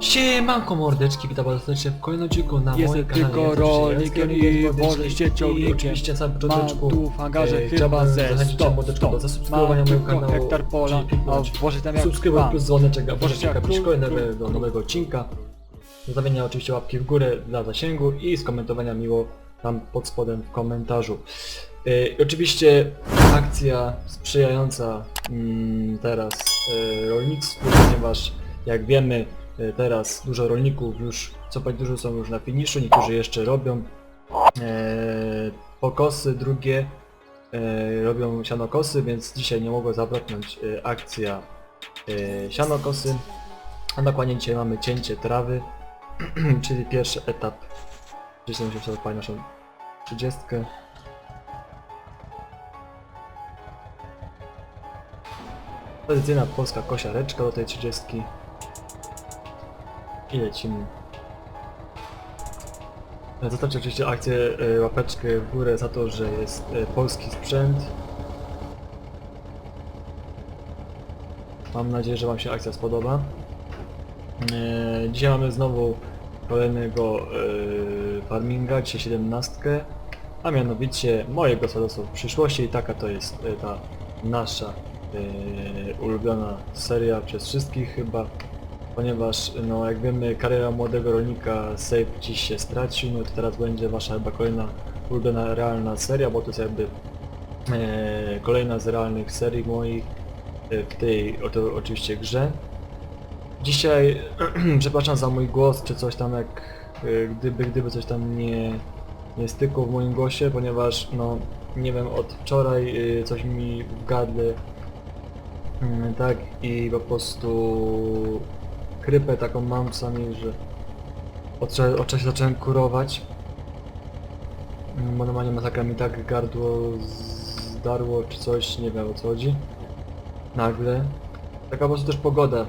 Siemanko mordeczki, witam bardzo serdecznie w kolejnym odcinku na Jestem moim kanale. tylko rolnikiem i może się ciągnikiem. oczywiście samym Mam tu w hangarze e, chyba ze 100 mordeczko do ton. zasubskrybowania Mam mojego tylko kanału. hektar pola, czyli kliknąć a włożę tam jak Subskrybuj plus dzwoneczek, a Włożę możecie jak kapić król, kolejnego nowego, odcinka. Zostawienia oczywiście łapki w górę dla zasięgu i skomentowania miło tam pod spodem w komentarzu. I oczywiście akcja sprzyjająca mm, teraz e, rolnictwu, ponieważ jak wiemy teraz dużo rolników już, co dużo są już na finiszu, niektórzy jeszcze robią e, pokosy, drugie e, robią sianokosy, więc dzisiaj nie mogło zabraknąć e, akcja e, sianokosy, a dokładnie dzisiaj mamy cięcie trawy, czyli pierwszy etap. Dzisiaj musimy odpalić naszą 30. Tradycyjna polska kosiareczka do tej 30. I lecimy. E, Zostawcie oczywiście akcję, e, łapeczkę w górę za to, że jest e, polski sprzęt. Mam nadzieję, że Wam się akcja spodoba. E, Dzisiaj mamy znowu kolejnego e, farminga, dzisiaj 17, a mianowicie moje gospodarstwo w przyszłości i taka to jest e, ta nasza e, ulubiona seria przez wszystkich chyba, ponieważ no jak wiemy kariera młodego rolnika save dziś się stracił, no to teraz będzie wasza chyba kolejna ulubiona realna seria, bo to jest jakby e, kolejna z realnych serii moich e, w tej oto oczywiście grze. Dzisiaj, przepraszam za mój głos, czy coś tam jak, e, gdyby, gdyby coś tam nie, nie stykło w moim głosie, ponieważ no, nie wiem, od wczoraj e, coś mi w gardle, mm, tak, i po prostu krypę taką mam czasami, że od, od czasu zacząłem kurować, bo normalnie masakra mi tak gardło zdarło, czy coś, nie wiem o co chodzi, nagle. Taka po prostu też pogoda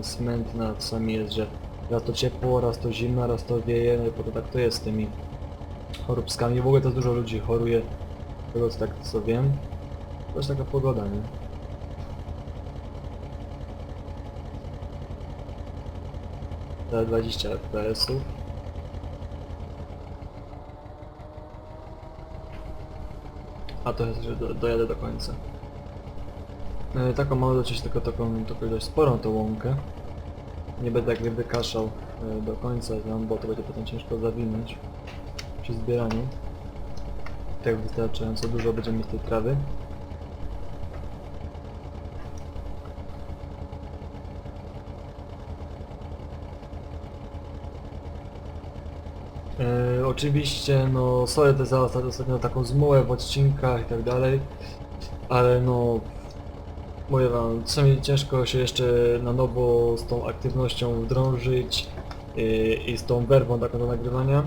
y, smętna czasami jest, że raz to ciepło, raz to zimno, raz to wieje, no i potem tak to jest z tymi choróbskami. W ogóle to dużo ludzi choruje, z tego co tak co wiem. To jest taka pogoda, nie? Te 20 FPS-ów. A to jest, że do, dojadę do końca. E, taką mam dość tylko taką, taką dość sporą tą łąkę. Nie będę jak gdyby kaszał e, do końca bo to będzie potem ciężko zawinąć przy zbieraniu. Tak wystarczająco dużo będziemy mieć tej trawy. E, oczywiście, no, sorry to za ostat- ostatnio taką zmułę w odcinkach i tak dalej, ale no, mówię wam, czasami ciężko się jeszcze na nowo z tą aktywnością wdrążyć i, i z tą werwą taką do nagrywania.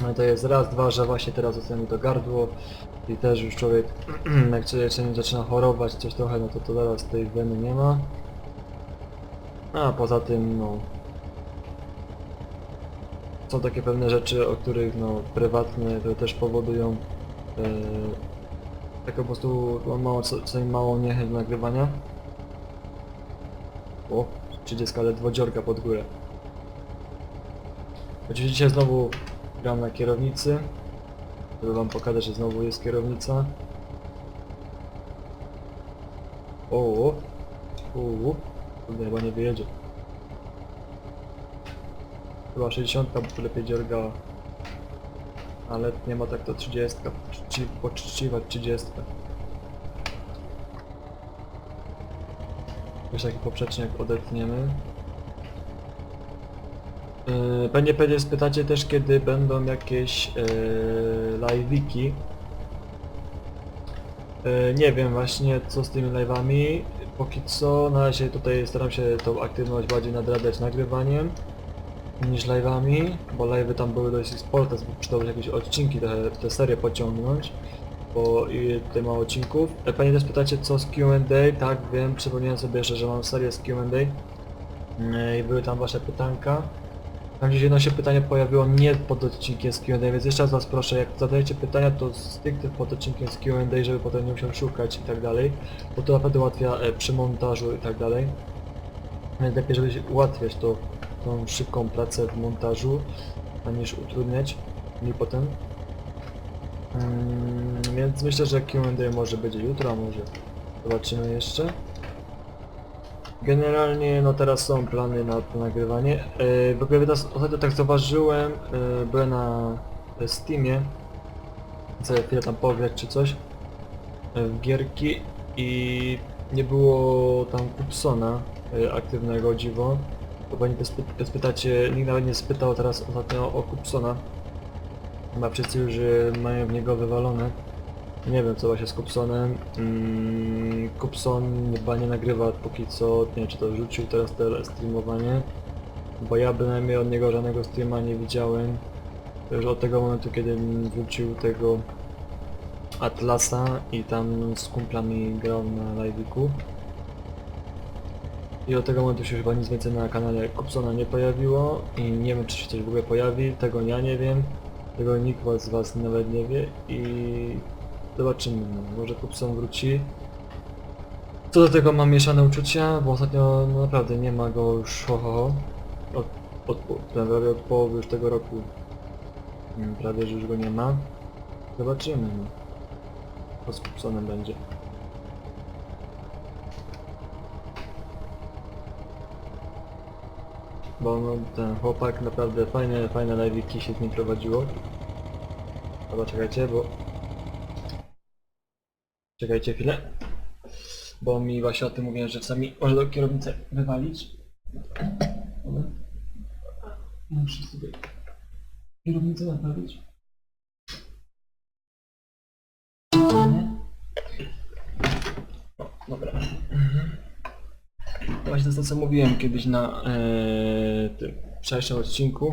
No to jest raz, dwa, że właśnie teraz zostaje mi to gardło i też już człowiek, jak człowiek zaczyna chorować coś trochę, no to to zaraz tej weny nie ma. A poza tym, no, są takie pewne rzeczy, o których no prywatne, które też powodują e, taką po prostu mało, czasami małą niechęć do nagrywania. O, 30 ledwo dziorka pod górę. Oczywiście dzisiaj znowu gram na kierownicy, żeby wam pokazać, że znowu jest kierownica. O, o, o, o. Chyba nie wyjedzie. Chyba 60 by lepiej dziorgała. Ale nie ma tak to 30, poczci- poczciwa 30. Już taki poprzeczniak odetniemy. Yy, Pewnie pewnie spytacie też kiedy będą jakieś yy, live'iki. Yy, nie wiem właśnie co z tymi live'ami. Póki co na razie tutaj staram się tą aktywność bardziej nadrabiać nagrywaniem niż live'ami, bo live'y tam były dość spore, teraz przydały jakieś odcinki, trochę tę serię pociągnąć, bo i tutaj mało odcinków. Panie też pytacie co z Q&A, tak wiem, przypomniałem sobie jeszcze, że mam serię z Q&A E, i były tam wasze pytanka. Tam gdzieś jedno się pytanie pojawiło nie pod odcinkiem z Q&A, więc jeszcze raz was proszę, jak zadajecie pytania, to stricte pod odcinkiem z Q&A, żeby potem nie musiał szukać i tak dalej, bo to naprawdę ułatwia e, przy montażu i tak dalej. Więc lepiej, żeby się ułatwiać to tą szybką pracę w montażu, a niż utrudniać mi potem. Mm, więc myślę, że Q&A może będzie jutro, może zobaczymy jeszcze. Generalnie no teraz są plany na to nagrywanie. Yy, w ogóle teraz ostatnio tak zauważyłem, yy, byłem na Steamie, chcę chwilę tam pograć czy coś yy, w gierki i nie było tam Kupsona yy, aktywnego dziwo. Bo pani pys- spytacie, nikt nawet nie spytał teraz ostatnio o Kupsona. Chyba wszyscy już y, mają w niego wywalone. Nie wiem co właśnie z Kupsonem. Mm, Kupson chyba nie nagrywa póki co, nie wiem czy to rzucił teraz te streamowanie. Bo ja bynajmniej od niego żadnego streama nie widziałem. Już od tego momentu kiedy wrzucił tego Atlasa i tam z kumplami grał na live'iku. I od tego momentu się chyba nic więcej na kanale Kupsona nie pojawiło i nie wiem czy się coś w ogóle pojawi, tego ja nie wiem, tego nikt z was nawet nie wie i zobaczymy, może Kupson wróci. Co do tego mam mieszane uczucia, bo ostatnio no, naprawdę nie ma go już ho, ho, ho. Od, od, prawie od połowy już tego roku. Prawie, że już go nie ma. Zobaczymy, no. Co z Kupsonem będzie. Bo no, ten chłopak naprawdę fajne, fajne live'iki się z nim prowadziło. Dobra, czekajcie, bo... Czekajcie chwilę. Bo mi właśnie o tym mówiłem, że czasami może do kierownicę wywalić. Muszę sobie kierownicę naprawić. To co mówiłem kiedyś na e, tym wczorajszym odcinku,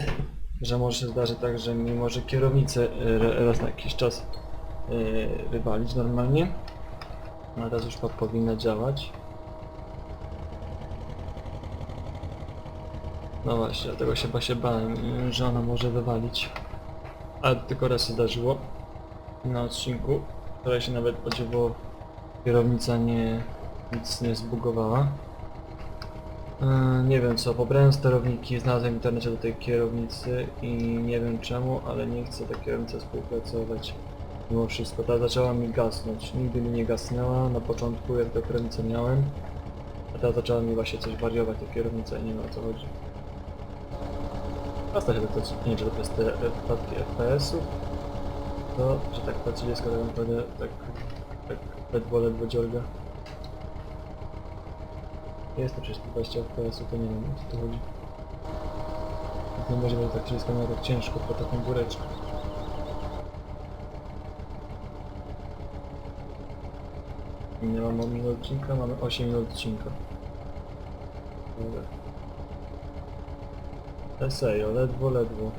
że może się zdarzyć tak, że mi może kierownicę e, raz na jakiś czas e, wywalić normalnie. No teraz już po- powinna działać. No właśnie, dlatego się właśnie bałem, że ona może wywalić. Ale tylko raz się zdarzyło na odcinku. Wczoraj się nawet podziwo kierownica nie nic nie zbugowała. Yy, Nie wiem co, pobrałem sterowniki, znalazłem w internecie do tej kierownicy i nie wiem czemu, ale nie chcę ta kierownica współpracować. Mimo wszystko, ta zaczęła mi gasnąć. Nigdy mi nie gasnęła na początku jak tę kierownicę miałem. A teraz zaczęła mi właśnie coś wariować ta kierownica i nie wiem o co chodzi. Prosta się to, nie czy to jest te wpadki FPS-ów. To, że tak ta 30 tak naprawdę tak, tak ledwo ledwo dziorga. Jest to przecież 20 FPS-ów, to nie wiem o co tu chodzi. Nie może być tak 30 miała tak ciężko po taką góreczkę. Nie mamy minut odcinka, mamy 8 minut odcinka. Dobra. Esejo, ledwo, ledwo.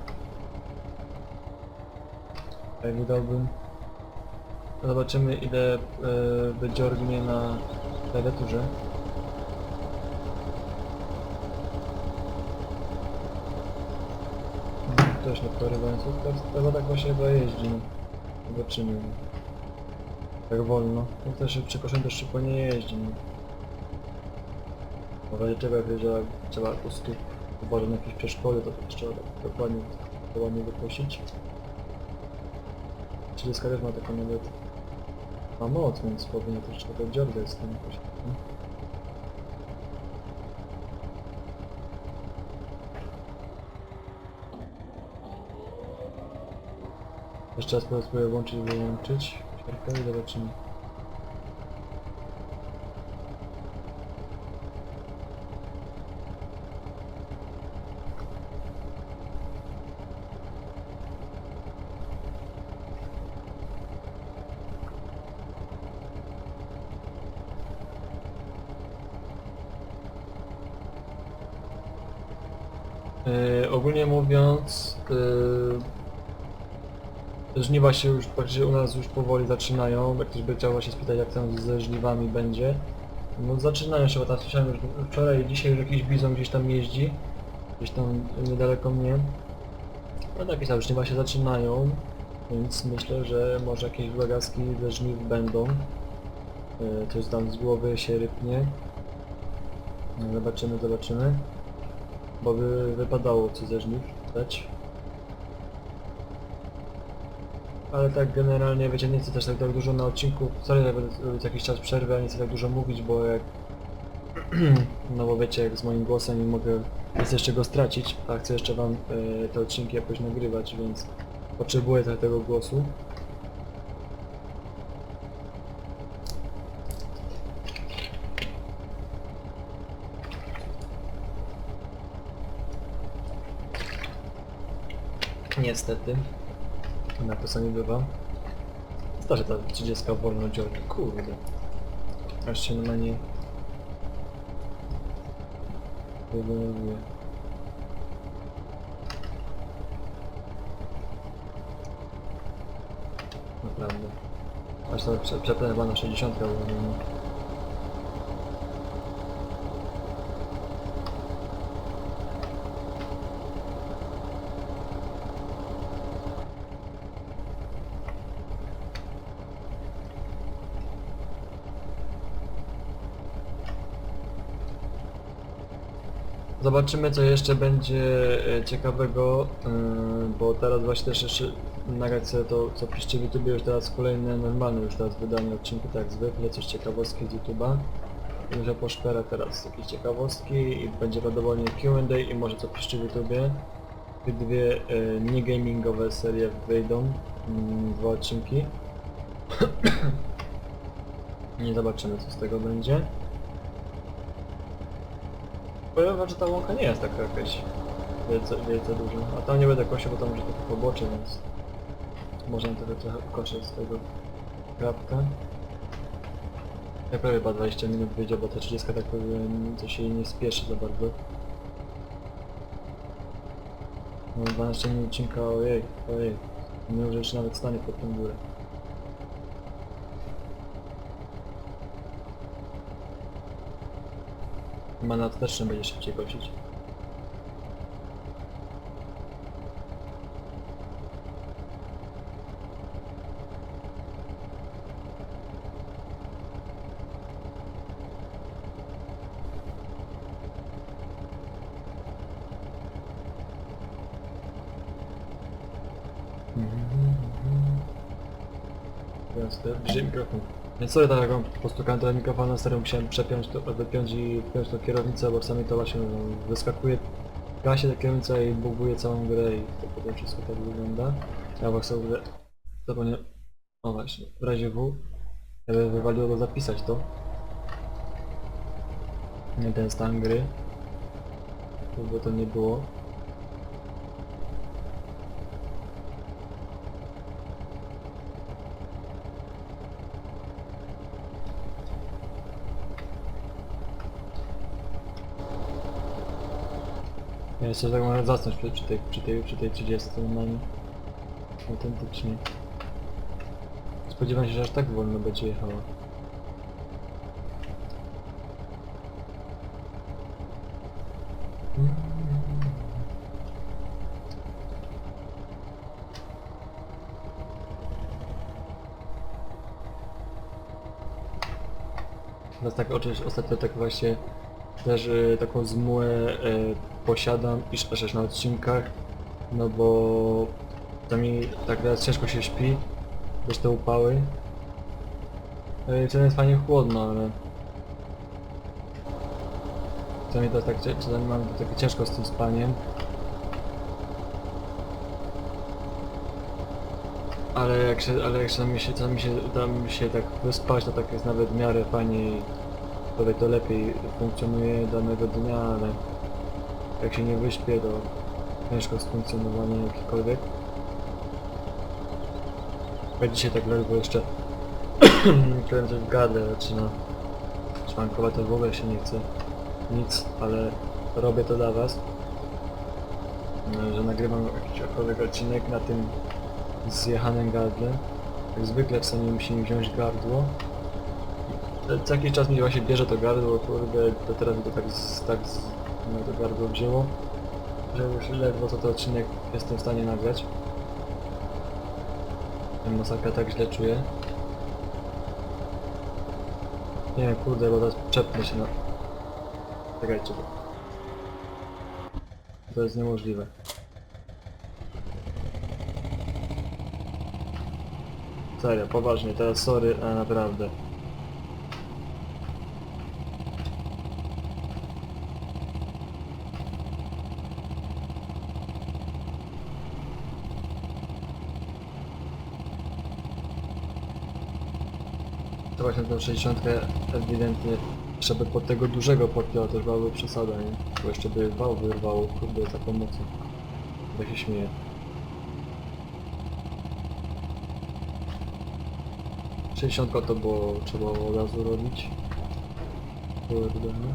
Jak wydałbym... Zobaczymy ile e, wydziorgnie na klawiaturze. Mm, Też nie porywając, chyba tak właśnie chyba jeździ. no. Zobaczymy. Tak wolno. No też przekoszenie też szybko nie jeździ. No. W razie czego jak wiedziała, trzeba po prostu uważać na jakieś przeszkody, to trzeba tak dokładnie, dokładnie wypuścić. 30 też ma taką nawet ma moc, więc powinno też trochę dziorgać z tym jakoś. nie? Jeszcze raz spróbuję włączyć wyłączyć światło i zobaczymy. Yy, ogólnie mówiąc, yy, żniwa się już praktycznie u nas już powoli zaczynają. Jak ktoś by chciał się spytać jak tam ze żniwami będzie. No zaczynają się, bo tam słyszałem już wczoraj i dzisiaj już jakiś bizon gdzieś tam jeździ. Gdzieś tam niedaleko mnie. No takie tam żniwa się zaczynają. Więc myślę, że może jakieś błagacki ze żniw będą. Yy, coś tam z głowy się rypnie. No, Zobaczymy, zobaczymy. bo by wypadało coś ze żniw dać. Ale tak generalnie, wiecie, nie chcę też tak, tak dużo na odcinku, sorry, że będę robić jakiś czas przerwy, a nie chcę tak dużo mówić, bo jak... no bo wiecie, jak z moim głosem nie mogę, chcę jeszcze go stracić, a chcę jeszcze wam e, te odcinki jakoś nagrywać, więc potrzebuję trochę tego głosu. Niestety. Na to sami bywa. Zdarzy ta 30 wolno dziorna, kurde. Aż się na niej... Denerwuje. Naprawdę. Aż to prze- przepnę chyba na 60 było, Zobaczymy co jeszcze będzie e, ciekawego, e, bo teraz właśnie też jeszcze nagrać sobie to co piszcie w YouTube już teraz kolejne normalne już teraz wydanie odcinku tak jak zwykle, coś ciekawostki z YouTube'a. Może poszperę teraz jakieś ciekawostki i będzie prawdopodobnie Q&A i może co piszcie w YouTubie. Te dwie e, niegamingowe serie wyjdą, mm, dwa odcinki. Nie zobaczymy co z tego będzie. Powiem wam, że ta łąka nie jest taka jakaś wielce, wielce duża. A tam nie będę kosił, bo tam może tylko pobocze, więc można tego trochę koszę z tego krapka. Ja prawie chyba 20 minut wyjdzie, bo ta 30 tak powiem, to się nie spieszy za bardzo. No 12 minut odcinka, ojej, ojej. Nie że jeszcze nawet stanie pod tą górę. Manat też nie będzie szybciej kosić. Jasne, bliżej mikrofon. Więc sorry, tak jak mam postukałem do mikrofonu, serio musiałem przepiąć to, wypiąć i wpiąć tą kierownicę, bo czasami to właśnie no, wyskakuje gasie ta kierownica i buguje całą grę i to potem wszystko tak wygląda. Ja właśnie sobie zapomniałem... O właśnie, w razie W ja by wywaliło go zapisać to. Nie ten stan gry. Bo to nie było. Ja jeszcze tak mogę zasnąć przy, przy, tej, przy, tej, przy tej 30 normalnie. Autentycznie. Spodziewam się, że aż tak wolno będzie jechała. Teraz tak oczywiście ostatnio tak właśnie też y, taką zmułę y, posiadam, iż aż na odcinkach, no bo to mi tak teraz ciężko się śpi, też te upały. Y, jest fajnie chłodno, ale... Czasami to tak, czasami mam takie ciężko z tym spaniem. Ale jak się, ale jak czasami się, czasami się uda mi się tak wyspać, to tak jest nawet w miarę fajniej Sobie to lepiej funkcjonuje danego dnia, ale jak się nie wyśpię, to ciężko z funkcjonowaniem jakikolwiek. Ja dzisiaj tak ledwo jeszcze kręcę w gadę, zaczyna szwankować, to w ogóle się nie chce nic, ale robię to dla was. Że nagrywam jakikolwiek odcinek na tym zjechanym gardle. Jak zwykle w sumie musi mi wziąć gardło. Co jakiś czas mi właśnie bierze to gardło, kurde, to teraz to tak tak z, no, to gardło wzięło, że już ledwo co to odcinek jestem w stanie nagrać. Ten masakra tak źle czuję. Nie, kurde, bo teraz przepnę się na... Czekajcie, bo... To jest niemożliwe. Serio, poważnie, teraz sorry, ale naprawdę. To właśnie tą 60 ewidentnie jeszcze by pod tego dużego to już byłaby przesada, nie? Bo jeszcze by wał wyrwał, kurde, za pomocą. Tak się śmieje. Sześćdziesiątka to było, trzeba od razu robić. Kurde, no.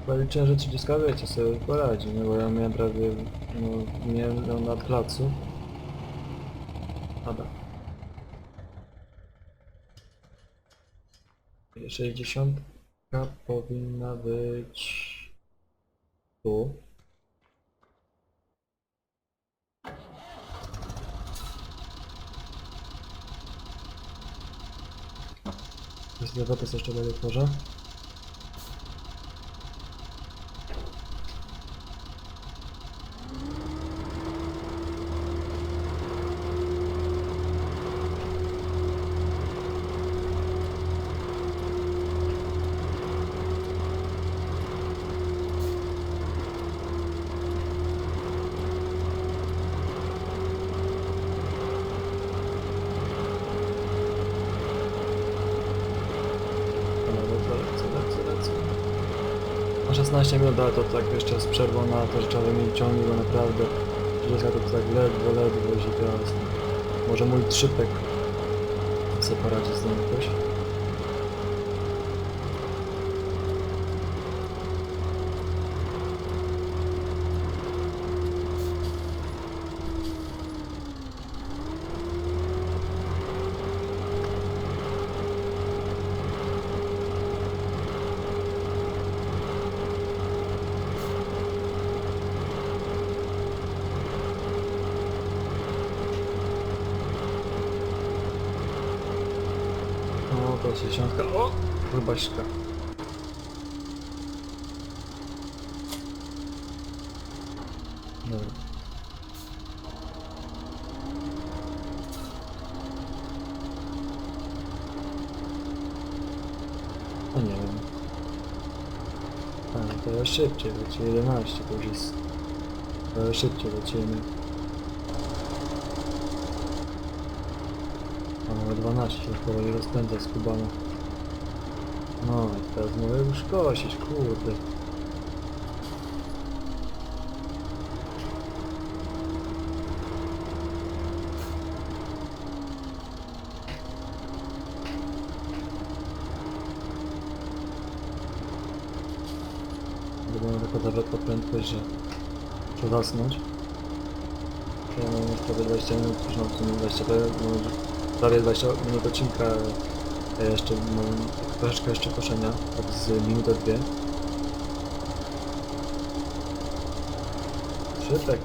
Chyba liczyłem, że 30 wiecie sobie poradzi, nie? Bo ja miałem prawie, no, miałem ją na placu. Pada. 60 powinna być tu. Jest lewa, to jeszcze tworzę. Dobra, dobra, lecę, lecę, lecę. Ma 16 minut, ale to tak jeszcze z przerwą na to, że trzeba wymienić ciągnik, bo naprawdę 30 to tak ledwo, ledwo się teraz. Może mój trzypek sobie poradzi z nim jakoś. O, to 60. O! Chybaśka. Dobra. No nie wiem. A, to ja szybciej leci, 11 to już jest... To szybciej lecimy. A mamy 12, już powoli rozpędza z kubana. No i teraz mogę już kosić, kurde. Będę tylko zawrotna prędkość, że muszę zasnąć. Ja mam już prawie 20 minut, już mam w sumie 20 prawie, no, prawie 20 minut odcinka. Ja jeszcze mam troszeczkę jeszcze koszenia, tak z minutę dwie. Szybek.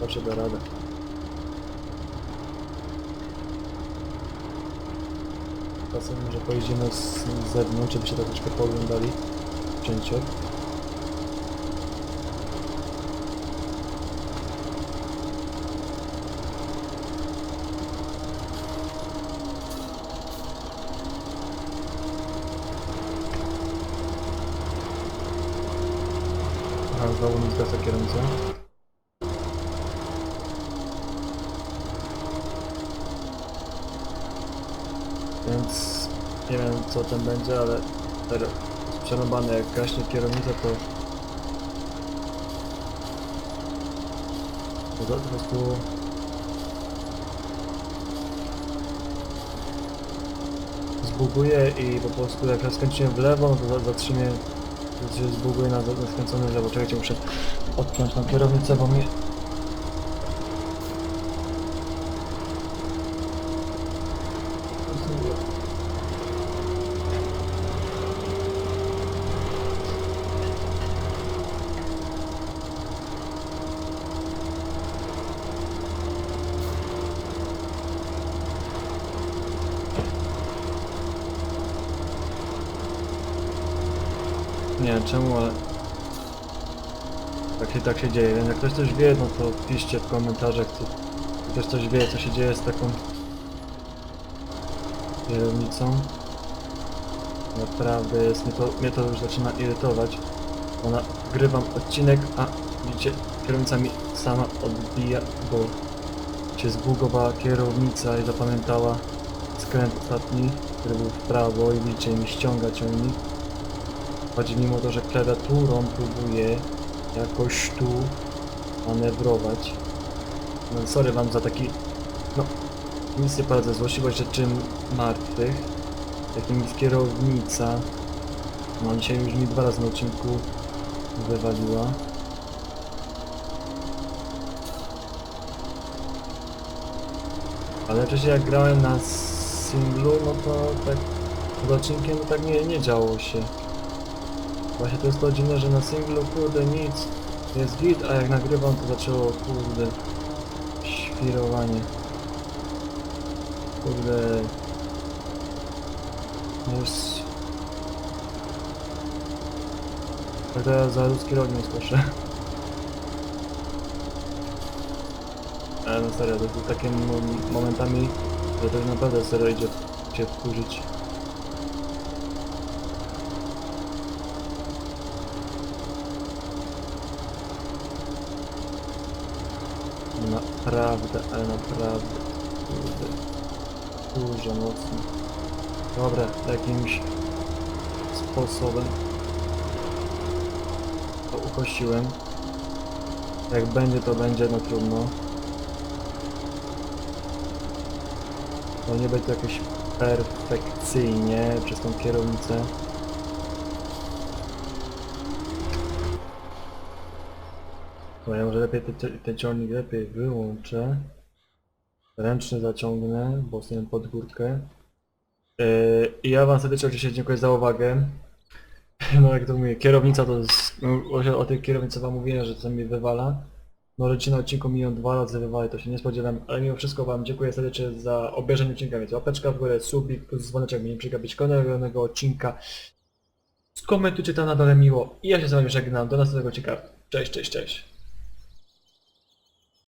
Zawsze da radę. Czasem może pojedziemy z, z zewnątrz, żeby się tak troszkę pooglądali. Cięcie. Więc nie wiem co tam będzie, ale jest przerąbane jak gaśnie kierownica to... To po prostu... Zbuguje i po prostu jak ja skręciłem w lewo, to za- zbuguje na, na skręcone lewo. Czekajcie, muszę odpiąć tą kierownicę, bo mnie... Nie wiem czemu, ale... Tak się, tak się dzieje, więc jak ktoś coś wie, no to piszcie w komentarzach, co, ktoś coś wie, co się dzieje z taką kierownicą. Naprawdę jest, mnie to, mnie to już zaczyna irytować. Ona, grywam odcinek, a widzicie, kierownica mi sama odbija, bo się zbugowała kierownica i zapamiętała skręt ostatni, który był w prawo i widzicie, mi ściąga ciągnik. Choć mimo to, że klawiaturą próbuję jakoś tu manewrować. No sorry wam za taki, no nic nie poradzę, złośliwość rzeczy martwych. Takim jest kierownica. No dzisiaj już mi dwa razy na odcinku wywaliła. Ale przecież jak grałem na singlu, no to tak pod odcinkiem tak nie, nie działo się. Właśnie to jest to dziwne, że na singlu kurde nic jest git, a jak nagrywam to zaczęło kurde świrowanie. Kurde jest... Tak teraz za ludzki rok nie słyszę. Ale no serio, to są takie mo- momentami, że to naprawdę serio idzie cię wkurzyć. Naprawdę, ale naprawdę, kurde, kurze mocno. Dobra, jakimś sposobem to ukościłem. Jak będzie, to będzie, no trudno. No nie będzie to jakieś perfekcyjnie przez tą kierownicę. No ja może lepiej ten, ciągnik lepiej wyłączę. Ręczny zaciągnę, bo sobie pod górkę. Yy, I ja wam serdecznie oczywiście dziękuję za uwagę. No jak to mówię, kierownica to jest... No, o, tej kierownicy wam mówiłem, że to mi wywala. No że na odcinku mi ją dwa razy wywali, to się nie spodziewam, ale mimo wszystko wam dziękuję serdecznie za obejrzenie odcinka, więc łapeczka w górę, subik, plus dzwoneczek, by nie przegapić kolejnego odcinka. Skomentujcie tam na dole miło i ja się z wami żegnam, do następnego odcinka. Cześć, cześć, cześć.